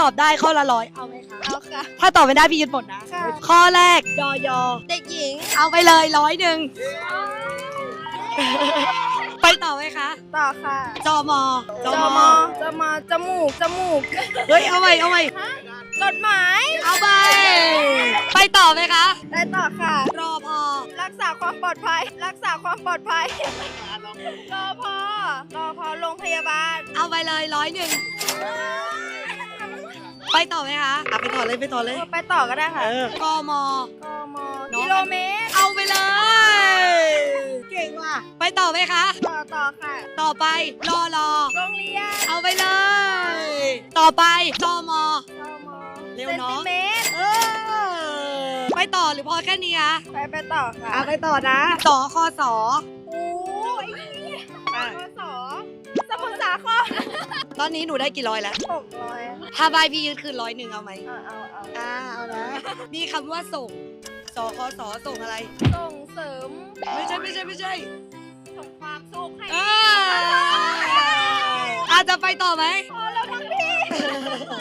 ตอบได้ข้อละร้อยเอาไหมคะเอาค่ะ ถ้าตอบไม่ได้พี่ยึดหมดนะ ค่ะ ข้อแรกยอยอ เด็กหญิงเอาไปเลยร้อยหนึ่ง ไปต่อไหมคะ ต่อค่ะจอมอจมจมจมูก จมูก เฮ้ย เอาใหม่เอาใหม่กฎหมายเอาไป ไปต่อไหมคะ ได้ต่อค่ะ รอพอรักษาความปลอดภัย รักษาความปลอดภัยรอพอรอพอโรงพยาบาล เอาไปเลยร้อยหนึ่งไป ต่อไหมคะอะไปต่อเลยไปต่อเลย ไปต่อก็ได้ค่ะกม กมน้องกิโลเมตรเอาไปเลย เก่งว่ะไปต่อไหมคะ ต่อต่อค่ะ ต่อไปรอรอ โรงเรียนเอาไปเลย ต่อไปจอมกมเร็วเซนเนอะติเมตรเออไปต่อหรือพอแค่นี้คะไปไปต่อค่ะอะไปต่อนะสอคอสอ โอ้ยอะข้อสอสมุทรสาคร ตอนนี้หนูได้กี่ร้อยแล้ว หกร้อยถ้าบายพี่ยืดคืนร้อยหนึ่งเอาไหมเอาเอาเอาอ่าเอานะ มีคำว่าส่งสอคอสอส่งอะไร ส่งเสริมไม่ใช่ไม่ใช่ไม่ใช่ส่งความสุขให้เอออาจจะไปต่อไหม พอ